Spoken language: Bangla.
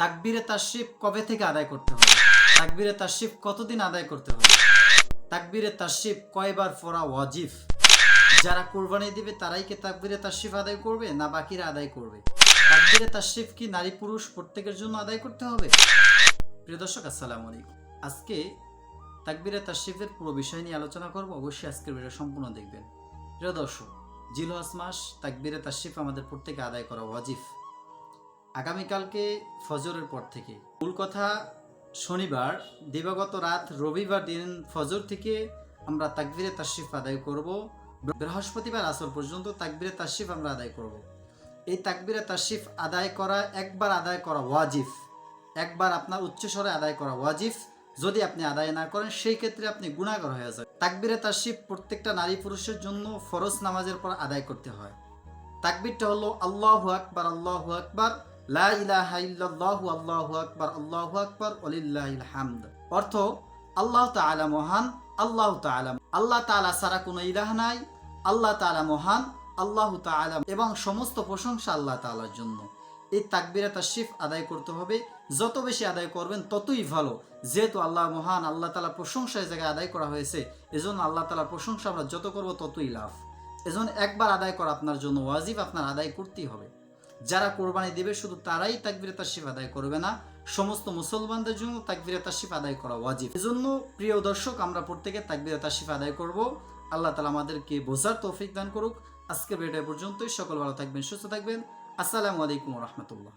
তাকবিরে তাশরিফ কবে থেকে আদায় করতে হবে? তাকবিরে তাশরিফ কতদিন আদায় করতে হবে? তাকবিরে তাশরিফ কয়বার পড়া ওয়াজিব যারা কোরবানি দিবে তারাই কি তাকবিরে তাশরিফ আদায় করবে না বাকিরা আদায় করবে? তাকবিরে তাশরিফ কি নারী পুরুষ প্রত্যেকের জন্য আদায় করতে হবে? প্রিয় দর্শক, আসসালামু আলাইকুম। আজকে তাকবিরে তাশরিফের পুরো বিষয় নিয়ে আলোচনা করব। অবশ্যই আজকের ভিডিও সম্পূর্ণ দেখবেন। প্রিয় দর্শক, জিলহজ মাস তাকবিরে তাশরিফ আমাদের প্রত্যেকে আদায় করা ওয়াজিব আগামীকালকে ফজরের পর থেকে। মূল কথা, শনিবার, দিবাগত রাত রবিবার দিন ফজর থেকে আমরা তাকবিরে তাশরিফ আদায় করব। বৃহস্পতিবার আসর পর্যন্ত তাকবিরে তাশরিফ আমরা আদায় করব। এই তাকবিরে তাশরিফ আদায় করা একবার আদায় করা ওয়াজিব। একবার আপনার উচ্চস্বরে আদায় করা ওয়াজিব। যদি আপনি আদায় না করেন, সেই ক্ষেত্রে আপনি গুণাগর হয়ে যাবেন। তাকবিরে তাশরিফ প্রত্যেকটা নারী পুরুষের জন্য ফরজ নামাজের পর আদায় করতে হয়। তাকবিরটা হলো আল্লাহু আকবার আল্লাহু আকবার। লা ইলাহা ইল্লাল্লাহু আল্লাহু আকবার আল্লাহু আকবার হামদ। অর্থ, আল্লাহ তাআলা মহান, আল্লাহ তাআলা আল্লাহ তাআলা কোনো ইলাহ নাই, আল্লাহ তাআলা মহান, আল্লাহ তাআলা এবং সমস্ত প্রশংসা আল্লাহ তাআলার জন্য। এই তাকবিরা তাশরিফ আদায় করতে হবে। যত বেশি আদায় করবেন, ততই ভালো। যেহেতু আল্লাহ মহান, আল্লাহ তালা প্রশংসা এই জায়গায় আদায় করা হয়েছে, এজন্য আল্লাহ তাআলার প্রশংসা আমরা যত করব ততই লাভ। এজন্য একবার আদায় করা আপনার জন্য ওয়াজিব, আপনার আদায় করতেই হবে। যারা কোরবানি দেবে, শুধু তারাই তাকবিরে তাসিফ আদায় করবে না, সমস্ত মুসলমানদের জন্য তাকবিরে তাসিফ আদায় করা ওয়াজিব। এজন্য, প্রিয় দর্শক, আমরা প্রত্যেকে তাকবিরে তাসিফ আদায় করব। আল্লাহ তালা আমাদেরকে বোঝার তৌফিক দান করুক। আজকের ভিডিও পর্যন্তই। সকল ভালো থাকবেন, সুস্থ থাকবেন। আসসালামু আলাইকুম রহমতুল্লাহ।